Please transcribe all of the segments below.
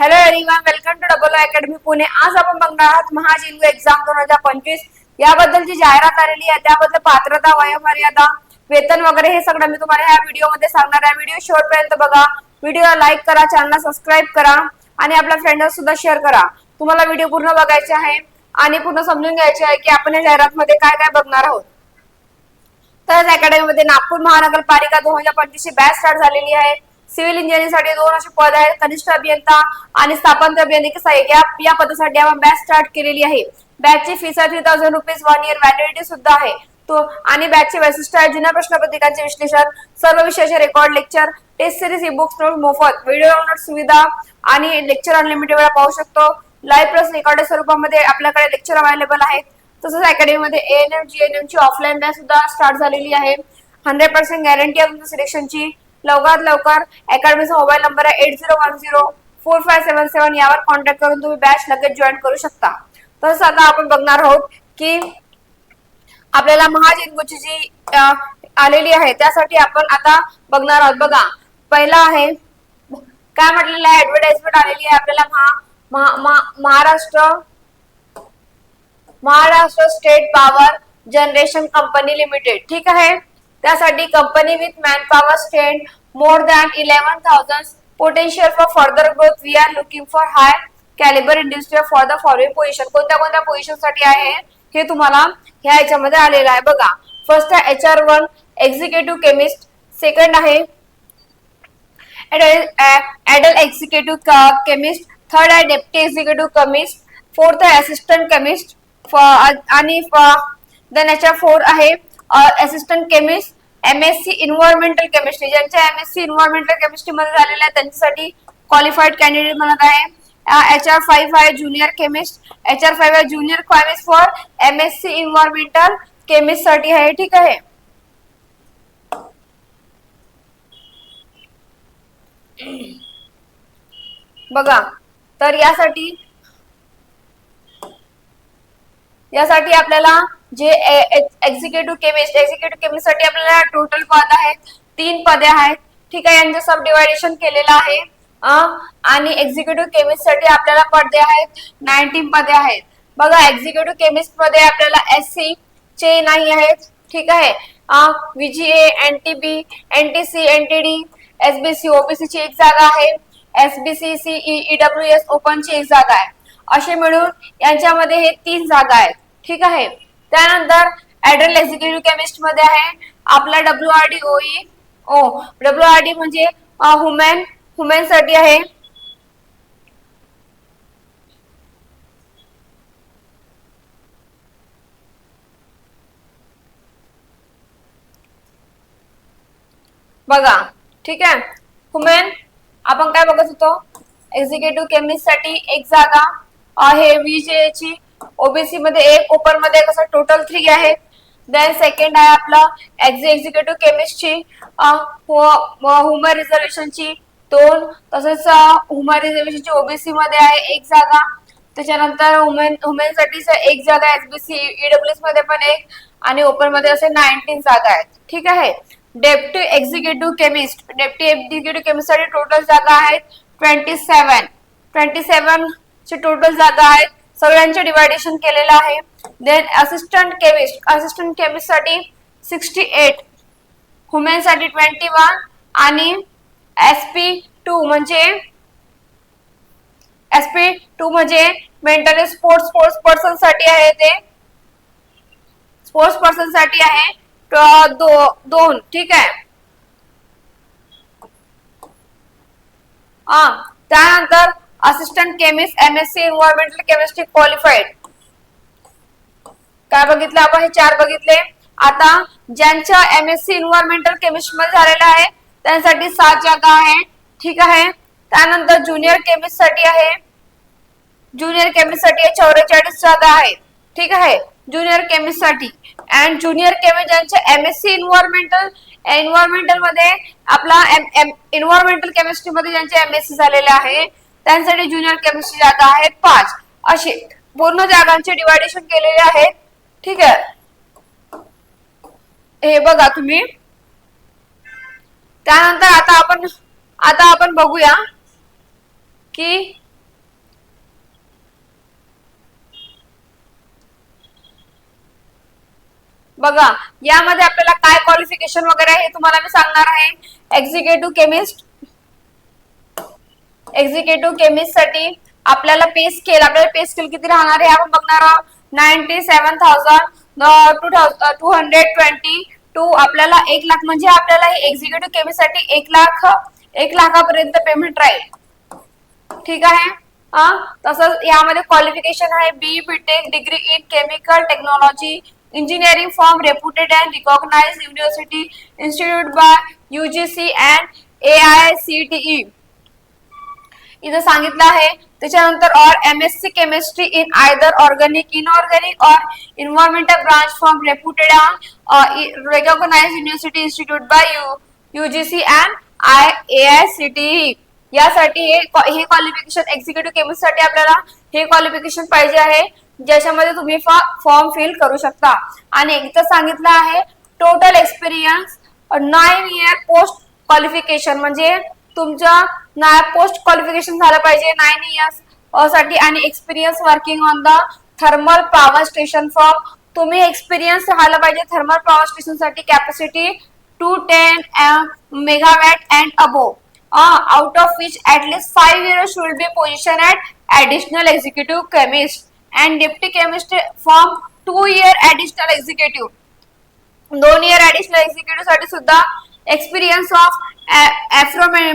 Hello everyone welcome to double academy Pune आज आपण बघणार आहोत महाजिंगू एक्झाम दोन हजार पंचवीस. याबद्दलची जाहिरात आलेली आहे त्याबद्दल पात्रता वयोमर्यादा वेतन वगैरे हे सगळं मी तुम्हाला ह्या व्हिडिओमध्ये सांगणार आहे. व्हिडिओ शेवटपर्यंत बघा. व्हिडिओला लाईक करा चॅनलला सबस्क्राईब करा आणि आपल्या फ्रेंडला सुद्धा शेअर करा. तुम्हाला व्हिडिओ पूर्ण बघायचे आहे आणि पूर्ण समजून घ्यायचे आहे की आपण या जाहिरातमध्ये काय काय बघणार आहोत. तर अकॅडमीमध्ये नागपूर महानगरपालिका दोन हजार पंचवीसची बॅच स्टार्ट झालेली आहे. सिव्हिल इंजिनिअरिंगसाठी दोन असे पद आहेत. कनिष्ठ अभियंता आणि स्थापन अभियंता या या पदासाठी आपण बॅच स्टार्ट केलेली आहे. बॅचची फीस आहे three thousand rupees one year validity सुद्धा आहे. तो आणि बॅचचे वैशिष्ट्य आहे जुन्या प्रश्नपत्रिकांचे विश्लेषण सर्व विषयाचे record lecture test series e books note मोफत व्हिडिओ डाउनलोड सुविधा आणि लेक्चर अनलिमिटेड वेळा पाहू शकतो. लाईव्ह प्लस रेकॉर्ड स्वरूपामध्ये आपल्याकडे लेक्चर अवेलेबल आहेत. तसंच अकॅडमीमध्ये एएनएम जीएनएम ची ऑफलाईन बॅच सुद्धा स्टार्ट झालेली आहे. हंड्रेड पर्सेंट गॅरंटी आहे तुमच्या सिलेक्शनची लवकरात लवकर अकॅडमीचा मोबाईल नंबर आहे eight zero one zero four five seven seven यावर कॉन्टॅक्ट करून तुम्ही बॅच लगेच जॉईन करू शकता. तसंच आता आपण बघणार आहोत की आपल्याला महाजिंगूची जी आलेली आहे. त्यासाठी आपण आता बघणार आहोत. बघा पहिला आहे काय म्हटलेलं आहे? ऍडव्हर्टाइजमेंट आलेली आहे आपल्याला Maha Maha- Maha- Maharashtra Maharashtra state power generation company limited ठीक आहे? त्यासाठी company with man power more than eleven thousand potential for further growth we are looking for high calibre industry for the following position कोणत्या कोणत्या पोझिशनसाठी आहे? हे तुम्हाला ह्या याच्यामध्ये आलेलं आहे. बघा फर्स्ट आहे H R one executive chemist second आहे ऍडल एक्झिक्युटिव्ह केमिस्ट थर्ड आहे डेप्टी एक्झिक्युटिव्ह केमिस्ट फोर्थ आहे असिस्टंट केमिस्ट आणि देन याच्या फोर आहे assistant chemist M S C environmental chemistry ज्यांच्या M S C environmental chemistry मध्ये झालेलं आहे त्यांच्यासाठी क्वालिफाईड कॅन्डिडेट म्हणत आहे. एच आर फाईव्ह आहे junior chemist H R five आहे junior chemist for M S C environmental केमिस्टसाठी आहे. ठीक आहे? बघा तर यासाठी यासाठी आपल्याला जे एक्झिक्युटिव्ह केमिस्ट एक्झिक्युटिव्ह केमिस्टसाठी आपल्याला टोटल पद आहेत. तीन पदे आहेत. ठीक आहे यांचं सब डिवायडेशन केलेलं आहे. आणि एक्झिक्युटिव्ह केमिस्टसाठी आपल्याला पदे आहेत. नाईन्टीन पदे आहेत. बघा एक्झिक्युटिव्ह केमिस्टमध्ये आपल्याला एस सी चे नाही आहेत. ठीक आहे. VJA D S B C OBC ची एक जागा आहे. S B C C E EW S open ची एक जागा आहे. असे मिळून यांच्यामध्ये हे तीन जागा आहेत. ठीक आहे. त्यानंतर ऍड्रल एक्झिक्युटिव्ह केमिस्टमध्ये आहे. आपला डब्ल्यू आर डी ओई ओ डब्ल्यू आर डी म्हणजे हुमेन हुमेन साठी आहे. बघा ठीक आहे? हुमेन आपण काय बघत होतो? एक्झिक्युटिव्ह केमिस्टसाठी एक जागा आहे विजे ची ओबीसी मध्ये एक ओपनमध्ये कसं टोटल थ्री आहे. देन सेकंड आहे आपला एक्झिक्युटिव्ह केमिस्टची ह्युमन रिझर्वेशनची दोन. तसेच ह्युमन रिझर्वेशनची ओबीसी मध्ये आहे एक जागा. त्याच्यानंतर वुमेन वुमेन साठी एक जागा एसबीसी ईडब्ल्यूएसमध्ये पण एक आणि ओपनमध्ये असे नाईन्टीन जागा आहेत. ठीक आहे? Deputy executive chemist deputy executive केमिस्टसाठी total जागा आहेत ट्वेंटी सेवन ट्वेंटी सेवन ची टोटल जागा आहेत. सगळ्यांचे डिवायडेशन केलेलं आहे. देन असिस्टंट केमिस्ट असिस्टंट केमिस्टसाठी सिक्स्टी एट वुमेन साठी ट्वेंटी वन आणि एस पी टू म्हणजे एसपी टू म्हणजे मेंटली स्पोर्ट्स स्पोर्ट्स पर्सनसाठी आहे ते. स्पोर्ट्स पर्सनसाठी आहे दो- दोन ठीक आहे. त्यानंतर assistant chemist M S C environmental chemistry qualified काय बघितलं? आपण हे चार बघितले. आता ज्यांच्या M S C environmental chemistry मध्ये झालेलं आहे त्यांसाठी सात जागा आहे. ठीक आहे? त्यानंतर ज्युनियर केमिस्टसाठी आहे. ज्युनियर केमिस्टसाठी चौवेचाळीस जागा आहेत. ठीक आहे? ज्युनियर केमिस्टसाठी. अँड ज्युनियर केमिस्ट ज्यांच्या एम एस सी एन्व्हायरमेंटलमध्ये आपला एन्व्हायरमेंटल केमिस्ट्री मध्ये ज्यांचे एमएससी झालेले आहे त्यांसाठी ज्युनियर केमिस्ट्री जागा आहेत पाच. असे पूर्ण जागांचे डिवायडेशन केलेले आहेत. ठीक आहे. हे बघा तुम्ही. त्यानंतर आता आपण आता आपण बघूया की बघा यामध्ये आपल्याला काय क्वालिफिकेशन वगैरे हे तुम्हाला मी सांगणार आहे. एक्झिक्युटिव्ह केमिस्ट एक्झिक्युटिव्ह केमिस्टसाठी आपल्याला पे स्केल आपल्याला पे स्केल किती राहणार आहे? आपण बघणार आहोत ninety seven thousand two two hundred twenty two आपल्याला एक लाख म्हणजे आपल्याला हे एक्झिक्युटिव्ह केमिस्टसाठी एक लाख एक लाखापर्यंत पेमेंट राहील. ठीक आहे? तसंच यामध्ये क्वालिफिकेशन आहे B BTech degree in chemical technology engineering form reputed and recognise university institute by UGC and A I C T E इथं सांगितलं आहे. त्याच्यानंतर और M S C chemistry in either organic inorganic और environmental branch from reputed recognise university institute by U UGC and I A I C T यासाठी हे हे qualification executive केमिस्टसाठी आपल्याला हे क्वालिफिकेशन पाहिजे आहे ज्याच्यामध्ये तुम्ही फॉर्म फिल करू शकता. आणि इथं सांगितलं आहे total experience nine year post qualification म्हणजे तुमचं ना पोस्ट क्वालिफिकेशन झालं पाहिजे नाईन इयर्ससाठी आणि experience working on the thermal power station form तुम्ही एक्सपिरियन्स राहायला पाहिजे thermal power स्टेशनसाठी capacity two ten megawatt and above out of which at five year should be position at additional executive chemist and deputy chemist form two year additional executive दोन year additional एक्झिक्युटिव्हसाठी सुद्धा experience of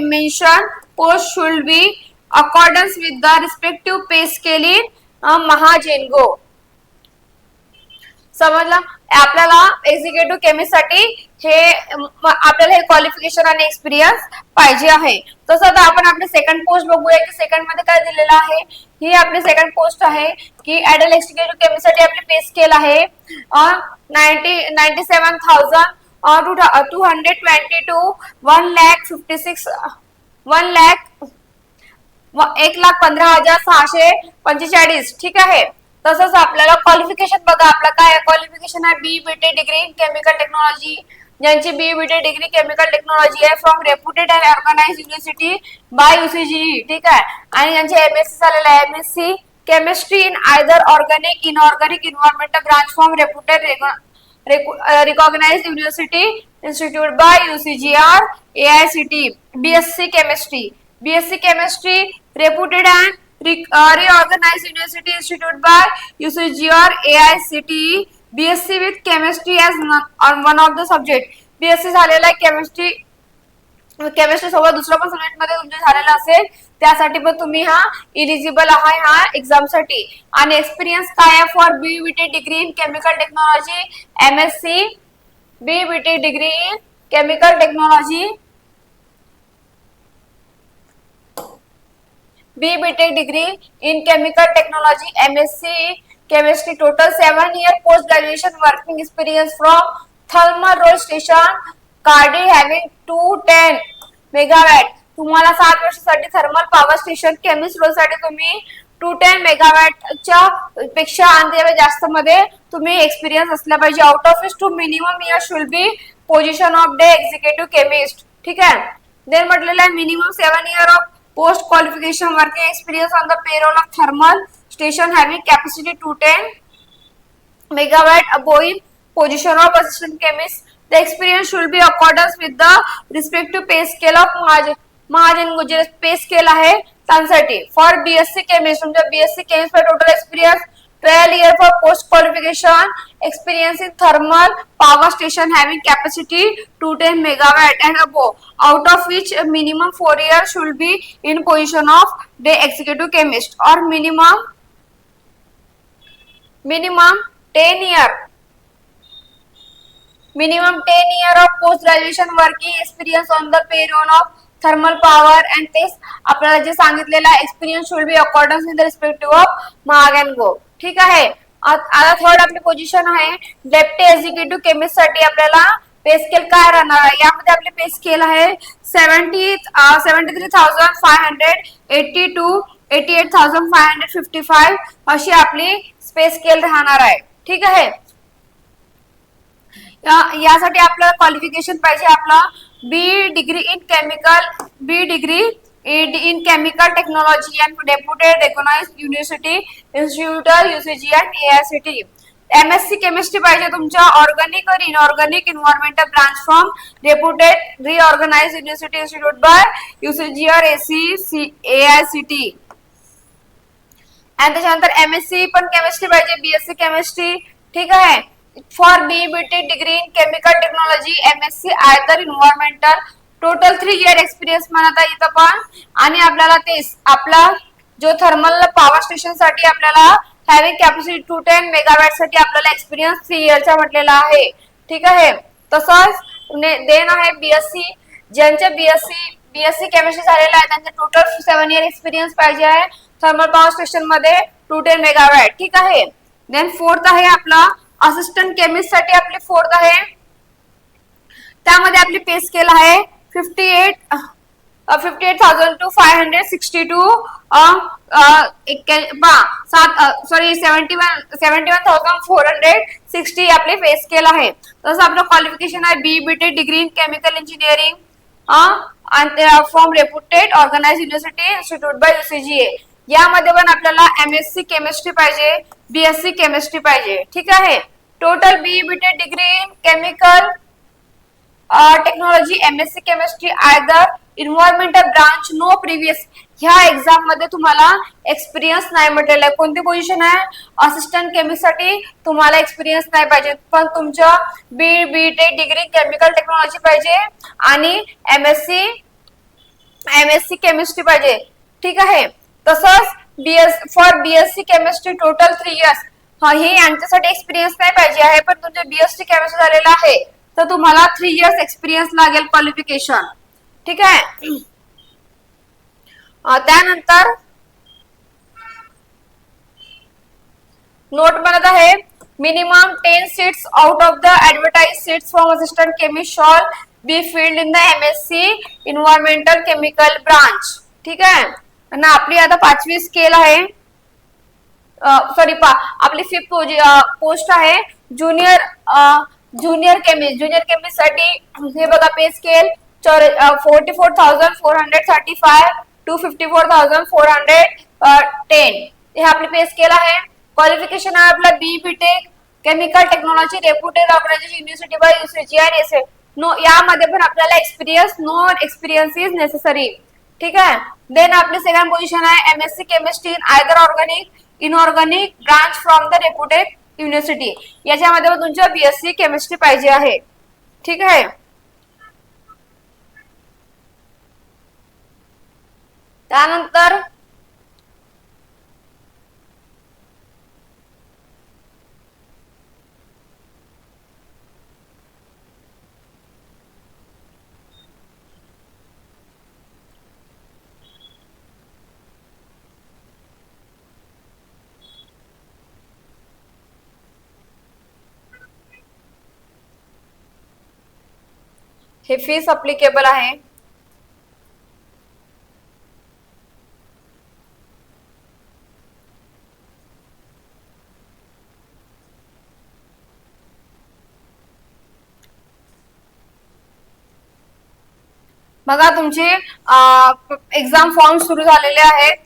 mention post should be accordance with the respective pay scale in Mahagenco समजलं आपल्याला executive केमिस्टसाठी हे आपल्याला हे qualification आणि experience पाहिजे आहे. तसं आता आपण आपली सेकंड पोस्ट बघूया की सेकंडमध्ये काय दिलेलं आहे. ही आपली सेकंड पोस्ट आहे की ऍडल एक्झिक्युटिव्ह केमिस्टसाठी आपली पे स्केल आहे. Ninety ninety seven thousand two hundred twenty two one lakh fifty six one lakh एक लाख पंधरा हजार सहाशे पंचेचाळीस. ठीक आहे? तसंच आपल्याला क्वालिफिकेशन बघा. आपलं काय क्वालिफिकेशन आहे B BTech degree chemical technology ज्यांची B BTech degree chemical technology आहे from reputed and organise university by UCG ठीक आहे? आणि ज्यांचे एम एस सी झालेलं आहे. M S C chemistry in either organic inorganic environmental branch from reputed recognise university institute by UCG or A I C T B S C chemistry B S C chemistry reputed and reorganise university institute by UCG or A I C T B S C with chemistry as one of the subject B S C झालेला आहे chemistry chemistry सोबत दुसरं पण सब्जेक्टमध्ये तुमचं झालेलं असेल त्यासाठी पण तुम्ही हा इलिजिबल आहे हा एक्झामसाठी. आणि एक्सपिरियन्स काय आहे for B BTech degree in chemical technology M S C B BTech degree in chemical technology B BTech degree in chemical technology M S C chemistry total seven year post graduation working experience from thermal role station Cardy having two ten megawatt. तुम्हाला सात वर्षासाठी thermal power station chemist रोलसाठी तुम्ही two ten मेगावॅटच्या पेक्षा आणि जास्त मध्ये तुम्ही एक्सपिरियन्स असला पाहिजे. Out of two minimum year should be position of dy executive chemist ठीक आहे? देन म्हटलेलं आहे minimum seven year of post qualification working experience on the payroll of thermal station having capacity two ten megawatt above in position of assistant chemist. The experience should be accordance with the respective pay scale of Mahajan. Mahajan जे pay scale आहे त्यांसाठी for BSc chemist तुमच्या BSc chemist total experience twelve year for post qualification experience in thermal power station having capacity two ten megawatt and above out of which minimum four year should be in position of dy executive chemist और minimum minimum 10 year minimum 10 year of post graduation working experience on the payroll of thermal power and तेच आपल्याला जे सांगितलेलं experience should be accordance in the respective of Mahagenco ठीक आहे? आता third आपली position आहे. डेप्टी एक्झिक्युटिव्ह केमिस्टसाठी आपल्याला पे स्केल काय राहणार आहे? यामध्ये आपले पे स्केल आहे seventy seventy three thousand five hundred eighty two eighty eight thousand five hundred fifty five अशी आपली स्पेस स्केल राहणार आहे. ठीक आहे? यासाठी आपल्याला क्वालिफिकेशन पाहिजे आपला. B degree in chemical B degree in chemical technology and deputed recognise university institute UCG and AICT M S C chemistry पाहिजे तुमच्या. ऑर्गॅनिक और inorganic environmental branch from reputed reorganise university institute by UCG or AC C A I C T आणि त्याच्यानंतर M S C पण chemistry पाहिजे BSc chemistry ठीक आहे? For B B T degree in chemical technology M S C either environmental total three year experience म्हणत आहे इथं पण. आणि आपल्याला तेच आपला जो थर्मल पॉवर स्टेशनसाठी आपल्याला हॅव्हिंग कॅपॅसिटी टू टेन मेगावॅटसाठी आपल्याला एक्सपिरियन्स थ्री इयरचा म्हटलेला आहे. ठीक आहे? तसंच देन आहे बीएससी ज्यांचे बीएससी बीएससी केमिस्ट्री झालेलं आहे त्यांचे टोटल सेव्हन इयर एक्सपिरियन्स पाहिजे आहे थर्मल पॉवर स्टेशनमध्ये टू टेन मेगावॅट ठीक आहे? देन फोर्थ आहे आपला असिस्टंट केमिस्टसाठी आपली फोर्थ आहे. त्यामध्ये आपली पे स्केल आहे fifty eight fifty eight thousand two five hundred sixty two सात sorry seventy one seventy one thousand four hundred sixty आपली पे स्केल आहे. तसं आपलं क्वालिफिकेशन आहे B B T degree in chemical engineering from reputed organise university institute by UCG A यामध्ये पण आपल्याला M S C chemistry पाहिजे. BSc chemistry पाहिजे. ठीक आहे? Total B B degree in chemical technology M S C chemistry either environmental branch no previous ह्या एक्झाममध्ये तुम्हाला एक्सपिरियन्स नाही म्हटलेलं आहे. कोणती पोझिशन आहे? असिस्टंट केमिस्टसाठी तुम्हाला एक्सपिरियन्स नाही पाहिजे. पण तुमच्या B B tech degree chemical technology पाहिजे आणि M S C M S C chemistry पाहिजे. ठीक आहे? तसंच BS for BSc chemistry total three years हे यांच्यासाठी एक्सपिरियन्स नाही पाहिजे आहे पण तुमचे बीएससी केमिस्ट्री झालेला आहे. तर तुम्हाला थ्री इयर्स एक्सपिरियन्स लागेल क्वालिफिकेशन ठीक आहे? त्यानंतर नोट बनत आहे minimum ten seats out of the advertise seats from assistant केमिस्ट्रॉल be field in the M S C environmental chemical branch ठीक आहे? ना आपली आता पाचवी स्केल आहे. सॉरी पा आपली फिफ्थ पोस्ट आहे. ज्युनियर ज्युनियर केमिस्ट ज्युनियर केमिस्टसाठी हे बघा pay scale forty four thousand four hundred thirty five two fifty four thousand four hundred ten हे आपली पे स्केल आहे. क्वालिफिकेशन आहे आपला B B tech chemical technology reputed organisation university by UCG आणि S no यामध्ये पण आपल्याला experience no experience is necessary ठीक आहे? देन आपली सेकंड पोझिशन आहे M S C chemistry in either organic inorganic branch from the reputed university याच्यामध्ये तुमच्या बीएससी केमिस्ट्री पाहिजे आहे. ठीक आहे? त्यानंतर हे फीस अप्लिकेबल आहे. बघा तुमचे एक्झाम फॉर्म सुरू झालेले आहेत.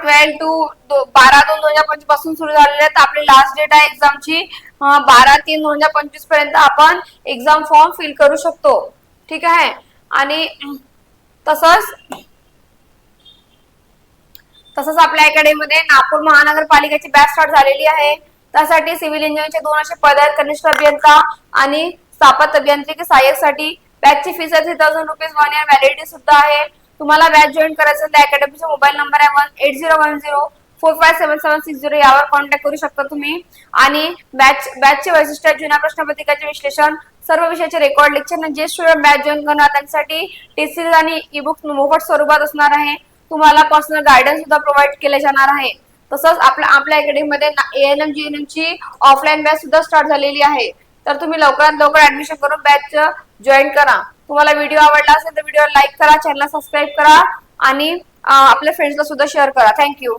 ट्वेल्व टू बारा दोन दोन हजार पंचवीसपासून सुरू झालेले आहेत. आपली लास्ट डेट आहे एक्झामची बारा तीन दोन हजार पंचवीसपर्यंत आपण एक्झाम फॉर्म फिल करू शकतो. ठीक आहे? आणि तसंच तसंच आपल्या अकॅडमीमध्ये नागपूर महानगरपालिकेची बॅच स्टार्ट झालेली आहे. त्यासाठी सिव्हिल इंजिनिअरिंगचे दोन असे पद आहेत कनिष्ठ अभियंता आणि स्थापत्य अभियांत्रिकी सहाय्यकसाठी बॅचची फीस आहे three thousand rupees one year validity सुद्धा आहे. तुम्हाला बॅच जॉईन करायचं तर अकॅडमीचा मोबाईल नंबर आहे one eight zero one zero four five seven seven six zero यावर कॉन्टॅक्ट करू शकता तुम्ही. आणि बॅच बॅचचे वैशिष्ट्य जुन्या प्रश्नपत्रिकाचे विश्लेषण सर्व विषयाचे रेकॉर्ड लेक्चर जे स्टुडंट बॅच जॉईन करणार त्यांच्यासाठी टेस्ट आणि ई बुक मोफत स्वरूपात असणार आहे. तुम्हाला पर्सनल गायडन्स सुद्धा प्रोव्हाइड केले जाणार आहे. तसंच आपल्या आपल्या अकॅडमीमध्ये एएनएम जी ची ऑफलाईन बॅच सुद्धा स्टार्ट झालेली आहे. तर तुम्ही लवकरात लवकर ऍडमिशन करून बॅच जॉईन करा. तुम्हाला व्हिडिओ आवडला असेल तर व्हिडिओ लाईक करा चॅनलला सबस्क्राईब करा आणि आपल्या फ्रेंड्सला सुद्धा शेअर करा. थँक्यू